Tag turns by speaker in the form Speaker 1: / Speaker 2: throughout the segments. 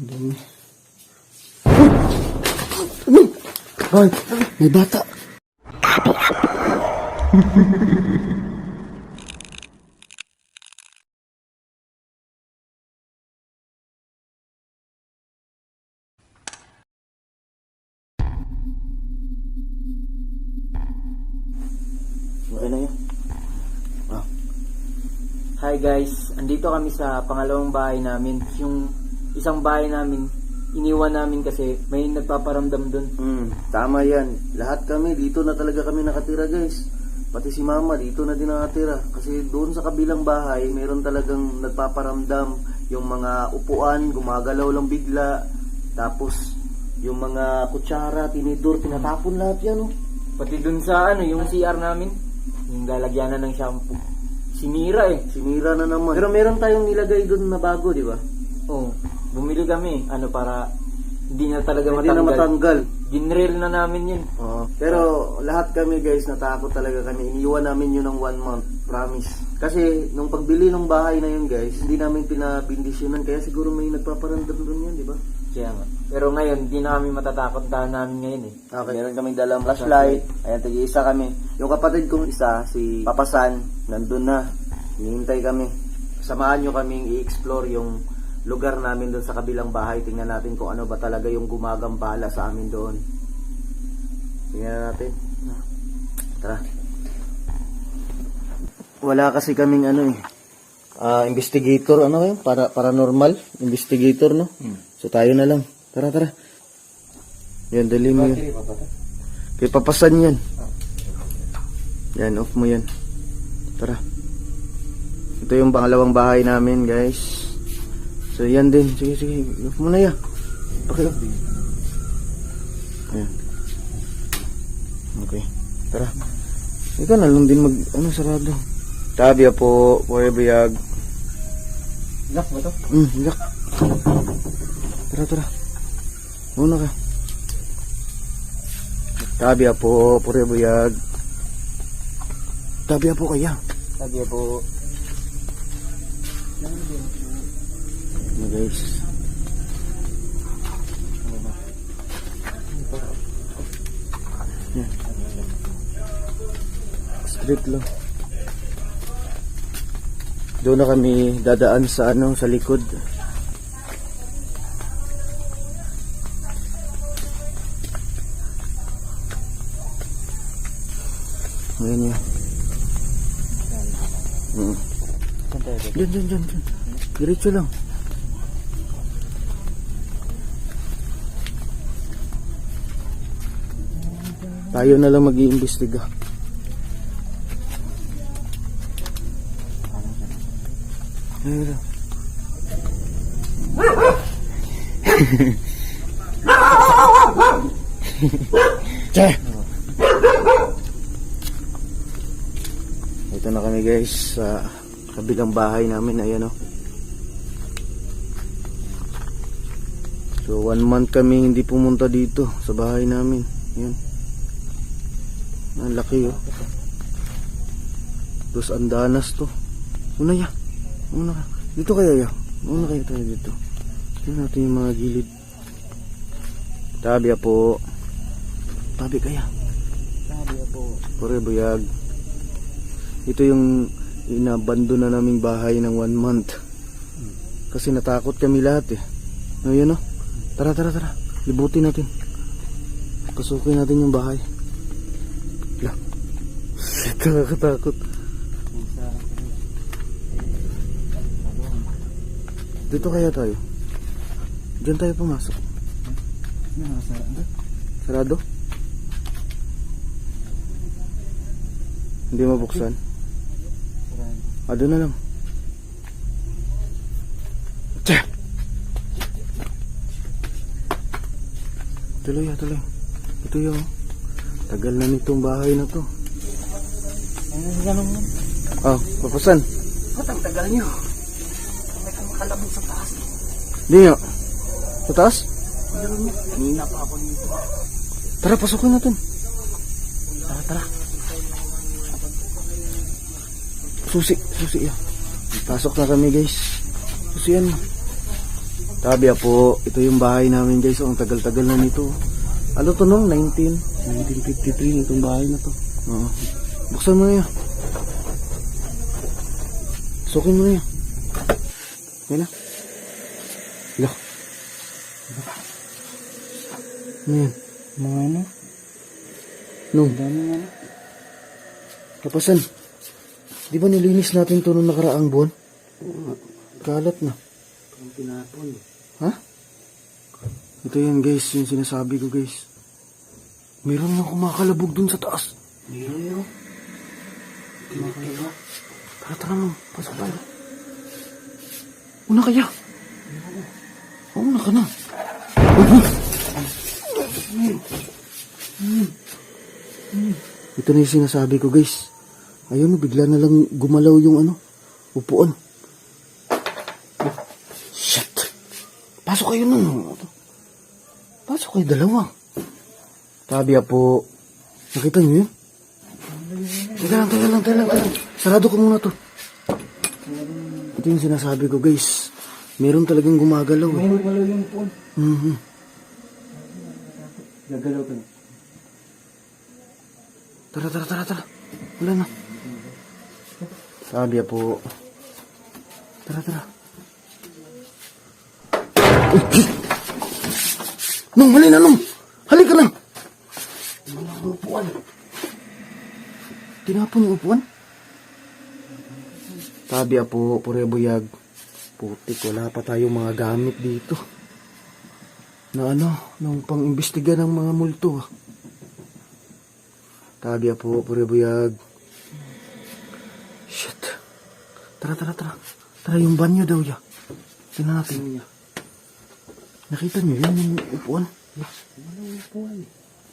Speaker 1: Dami. Ay, may bata. Okay na yun. Ah.
Speaker 2: Hi guys, andito kami sa pangalawang bahay namin. Yung isang bahay namin, iniwan namin kasi may nagpaparamdam doon.
Speaker 1: Hmm, tama yan. Lahat kami, dito na talaga kami nakatira guys. Pati si mama, dito na din nakatira. Kasi doon sa kabilang bahay, mayroon talagang nagpaparamdam. Yung mga upuan, gumagalaw lang bigla. Tapos, yung mga kutsara, tinidor, tinatapon lahat yan oh.
Speaker 2: Pati doon sa ano, yung CR namin, yung lalagyanan ng shampoo. Sinira eh.
Speaker 1: Sinira na naman. Pero meron tayong nilagay doon na bago, di ba?
Speaker 2: Oo. Bumili kami, ano para hindi na talaga
Speaker 1: Hindi na
Speaker 2: matanggal.
Speaker 1: matanggal.
Speaker 2: Ginrel na namin yun.
Speaker 1: Oo. Pero lahat kami guys, natakot talaga kami. Iniwan namin yun ng one month. Promise. Kasi nung pagbili ng bahay na yun guys, hindi namin pinabindisyonan. Kaya siguro may nagpaparamdam doon yan, di ba?
Speaker 2: Kaya nga. Pero ngayon, di na kami matatakot dahil namin ngayon eh.
Speaker 1: Okay. Meron kaming dalang flashlight. Ayan, tagi-isa kami. Yung kapatid kong isa, si Papasan, nandun na. Hinihintay kami. Samahan nyo kaming i-explore yung lugar namin doon sa kabilang bahay. Tingnan natin kung ano ba talaga yung gumagambala sa amin doon. Tingnan natin. Tara. Wala kasi kaming ano eh. ah, investigator, ano yun? Para, paranormal investigator, no? So tayo na lang. Tara, tara. Yan, dali mo yun. Kay papasan yan. Yan, off mo yan. Tara. Ito yung pangalawang bahay namin, guys. So, yan din. Sige, sige. Off mo na yan. Okay. Ayan. Okay. Tara. Ikaw na lang din mag, ano, sarado. Tabi po, Porebiyag.
Speaker 2: Lock ba to?
Speaker 1: Hmm, yak. Tara, tara. Una ka. Tabi po, Porebiyag. Tabi po kaya.
Speaker 2: Sabi po,
Speaker 1: Ano guys. Yan. Street lang. Doon na kami dadaan sa ano sa likod. Ayan yan. Mm. diyan, diyan, diyan. Diretso lang. Tayo na lang mag-iimbestiga. Che! Ito na kami guys sa kabilang bahay namin. Ayan o. So one month kami hindi pumunta dito sa bahay namin. Ayan. Ang laki oh. Dos andanas to. Una ya. Una ka. Dito kaya ya. Una kayo tayo dito. Tingnan natin yung mga gilid. Tabi po. Tabi kaya.
Speaker 2: Sabi po,
Speaker 1: Pure buyag. Ito yung inabando na naming bahay ng one month. Kasi natakot kami lahat eh. No, yun oh. Tara, tara, tara. Libutin natin. Pasukin natin yung bahay. La. Nakakatakot. Dito kaya tayo. Diyan tayo pumasok. Sarado? Hindi mabuksan. Ah, doon na lang. Tsa! Tuloy ah, tuloy. Ito yung tagal na nitong bahay na to.
Speaker 2: Mo.
Speaker 1: Ah, papasan.
Speaker 2: Ba't ang tagal nyo? May kumakalabog sa taas.
Speaker 1: Hindi nga. Sa taas?
Speaker 2: Meron nyo. Kanina pa ako dito.
Speaker 1: Tara, pasukin natin.
Speaker 2: Tara, tara.
Speaker 1: Susi, susi ah. Pasok na kami guys. Susian mo. Sabi po, ito yung bahay namin guys. Oh, ang tagal-tagal na nito. Ano to nung? 19? 1953 itong bahay na to. Oo. Buksan mo na yan. Sukin mo na yan. Yan na. Hala. Ano yan?
Speaker 2: Mga ano?
Speaker 1: Nung,
Speaker 2: Dami ano?
Speaker 1: kapasan. Di ba nilinis natin to nung nakaraang buwan? Kalat na.
Speaker 2: Ang pinapon.
Speaker 1: Ha? Ito yan guys, yung sinasabi ko guys. Meron nga kumakalabog dun sa taas.
Speaker 2: Meron yun. Kumakalaga.
Speaker 1: Tara, tara mo. Pasok tayo. Una kaya. Oo, una ka na. Ito na yung sinasabi ko guys. Ayun, bigla na lang gumalaw yung ano, upuan. Shit. Pasok kayo nun. Pasok kayo dalawa. Sabi po, nakita niyo yun? Teka lang, teka lang, teka lang, teka lang. Sarado ko muna to. Ito yung sinasabi ko, guys. Meron talagang gumagalaw. Eh.
Speaker 2: Meron malaw yung phone.
Speaker 1: Mhm.
Speaker 2: Gagalaw ka na.
Speaker 1: Tara, tara, tara, tara. Wala na. Sabi po. Tara, tara. Nung, hali na, nung. Halika na. Ang upuan. Tinapon yung upuan. Sabi po, pure buyag. Putik, wala pa tayong mga gamit dito. Na ano, nung pang-imbestiga ng mga multo. ah. Tabi po, pure buyag. Shit. Tara, tara, tara. Tara, yung banyo daw ya. Tingnan natin. Nakita niyo yun yung upuan?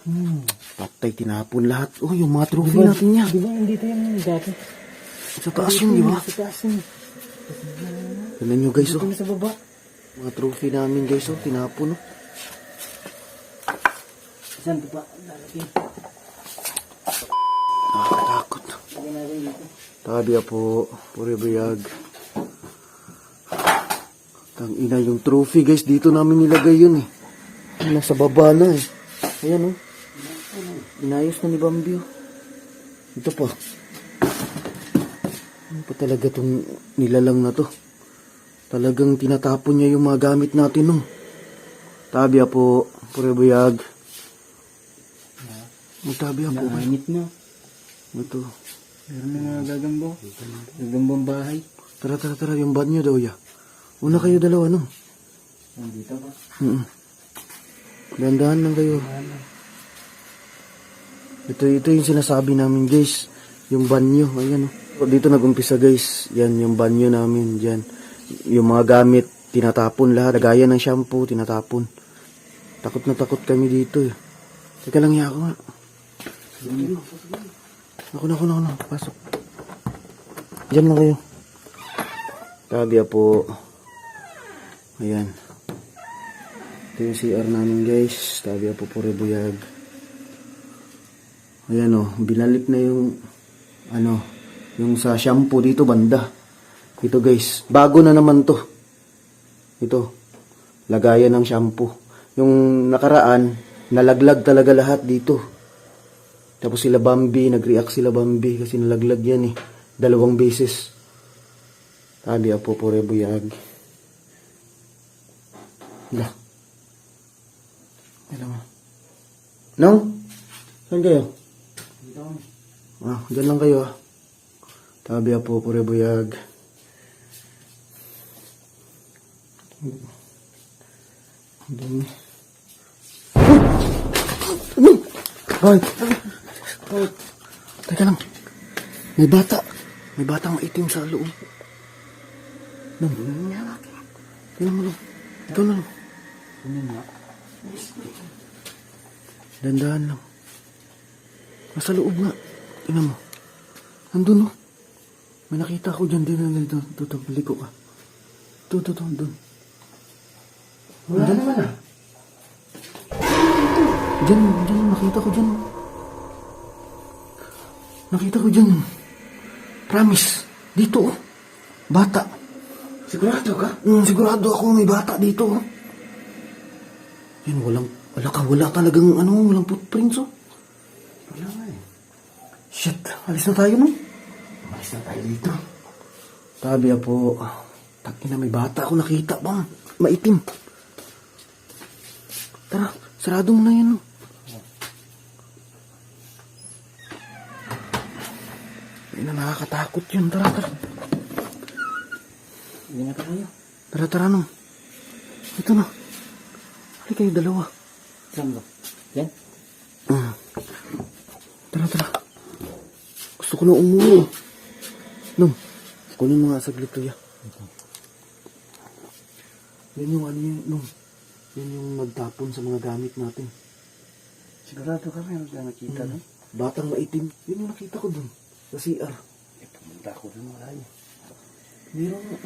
Speaker 1: Hmm. Patay, tinapon lahat. Oh, yung mga trophy natin niya.
Speaker 2: Di ba nandito yung dati?
Speaker 1: Sa taas yun, di ba?
Speaker 2: Sa taas yun.
Speaker 1: Tingnan nyo guys, oh.
Speaker 2: sa baba.
Speaker 1: Mga trophy namin guys, oh. Tinapon, oh.
Speaker 2: Saan pa ba? Lalagyan.
Speaker 1: Nakakatakot. Tabi po, pure buyag. Tang ina yung trophy guys, dito namin nilagay yun eh. Nasa baba na eh. Ayan oh. Inayos na ni Bambi oh. Ito pa. Ano pa talaga tong nilalang na to? Talagang tinatapon niya yung mga gamit natin oh. Tabi po, pure buyag. Magtabi po.
Speaker 2: Nainit na.
Speaker 1: Ito.
Speaker 2: Meron na mga gagambo. Gagambong bahay.
Speaker 1: Tara, tara, tara. Yung banyo daw ya. Una kayo dalawa, no?
Speaker 2: Nandito ba?
Speaker 1: Mm Dandahan lang kayo. Ito, ito yung sinasabi namin, guys. Yung banyo, ayan. Oh. Dito nag-umpisa, guys. Yan, yung banyo namin, dyan. Yung mga gamit, tinatapon lahat. Gaya ng shampoo, tinatapon. Takot na takot kami dito, eh. Teka lang, ya ako nga. Ako na, ako na, ako na. Pasok. Diyan lang kayo. Tabi po. Ayan. Ito yung CR namin guys. Tabi po pure buyag. Ayan o. binalik na yung ano, yung sa shampoo dito banda. Ito guys. Bago na naman to. Ito. Lagayan ng shampoo. Yung nakaraan, nalaglag talaga lahat dito. Tapos sila Bambi, nag-react sila Bambi kasi nalaglag yan eh. Dalawang beses. Sabi po pure buyag. Hala. Hala mo. Nong? Saan kayo? Ah, dyan lang kayo ah. Sabi po pure buyag. Ano? Bakit? Bakit? Teka lang. May bata. May batang maitim sa loob. Nang, tingnan mo lang. Na lang. Dandahan lang. Nasa loob nga. Tingnan mo. Nandun oh. May nakita ko dyan din na dito. Dito, liko ka. Ito, ito, ito, doon.
Speaker 2: Wala naman ah.
Speaker 1: Dyan, dyan, nakita ko dyan. Nakita ko dyan. Promise. Dito oh. Bata. Sigurado ka? Hmm, sigurado ako may bata dito. oh. Yan, walang, wala ka, wala talagang ano, walang footprints oh.
Speaker 3: Wala nga eh.
Speaker 1: Shit, alis na tayo no?
Speaker 3: Umalis na tayo dito.
Speaker 1: Sabi po, takina may bata ako nakita bang, maitim. Tara, sarado mo na yan. no? Ay na nakakatakot yun. Tara, tara.
Speaker 2: Hindi na tayo.
Speaker 1: Tara, tara no. Ito na. Halika kayo dalawa.
Speaker 2: Saan ba? Yan?
Speaker 1: Mm. Tara, tara. Gusto ko na umuwi. Nung, kunin mo nga saglit kuya. Yan yung ano yun, nung. Yan yung nagtapon sa mga gamit natin.
Speaker 3: Sigurado ka meron ka nakita doon?
Speaker 1: Batang maitim. Yun yung nakita ko dun. Sa CR.
Speaker 3: Eh, pumunta ako doon wala yun.
Speaker 1: Meron nga.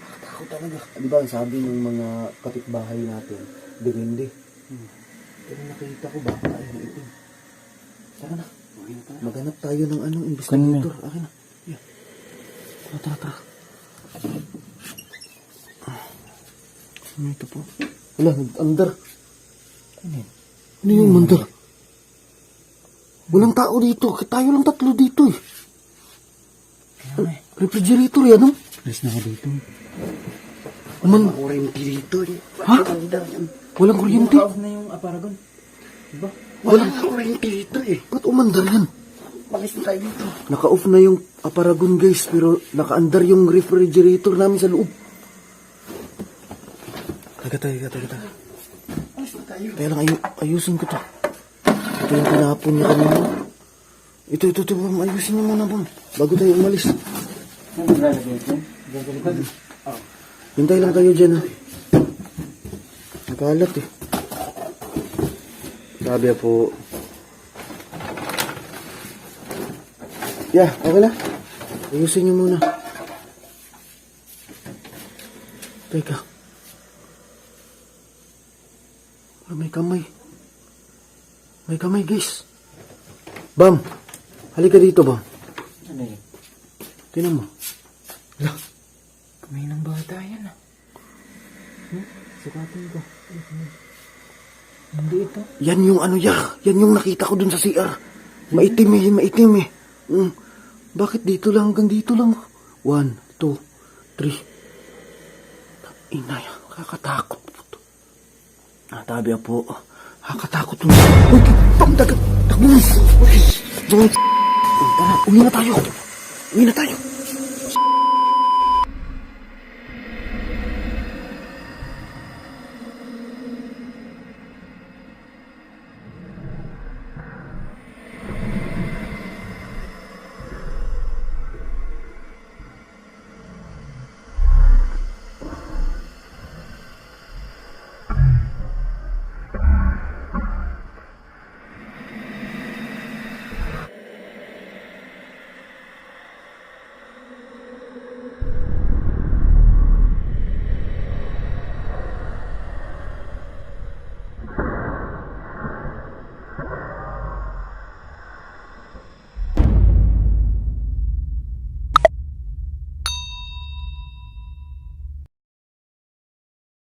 Speaker 1: Nakatakot talaga. Di ba, ang sabi ng mga kapitbahay natin, depende. Hmm. Pero nakita ko bata ay maitim. Tara na. Maghanap tayo ng anong investigator. Akin na. Yeah. Tara, tara, tara. Ano ito po? Wala, nag-under.
Speaker 3: Ano yun?
Speaker 1: Ano yung mandar? Walang tao dito. Tayo lang tatlo dito eh.
Speaker 3: Nga eh.
Speaker 1: Refrigerator yan, no?
Speaker 3: Alis na ako dito.
Speaker 1: Man,
Speaker 3: Kurente dito eh.
Speaker 1: Ha? Walang kuryente.
Speaker 2: Off na yung aparagon. Diba?
Speaker 3: Wala nga kurente dito eh.
Speaker 1: Ba't umandar yan?
Speaker 3: Na tayo dito.
Speaker 1: Naka-off na yung aparagon guys, pero naka-under yung refrigerator namin sa loob. Taga, taga, taga.
Speaker 3: Alis na tayo.
Speaker 1: Kaya lang ayu ayusin ko to. Ito yung tinapon niya kanina. Ito, ito, ito, Bam. Ayusin mo muna, Bam. Bago tayo umalis. Hintay lang tayo dyan, ha. Nakalat, eh. Sabi po. Yeah, okay na. Ayusin niyo muna. Teka. Ah, may kamay. May kamay, guys. Bam! Halika dito, Bam.
Speaker 2: Ano yun?
Speaker 1: Tinan mo. Hala.
Speaker 2: Kamay ng bata yan ah.
Speaker 1: Sukatin ko.
Speaker 2: Hindi ito.
Speaker 1: Yan yung ano ya. Yan yung nakita ko dun sa CR. Maitim eh, maitim eh. Mm. Bakit dito lang hanggang dito lang? One, two, three. Inay, kakatakot po to. Natabi po. Kakatakot to. Uy, pagdagat. Takbo mo. Uy, uwi na tayo. Uwi na tayo.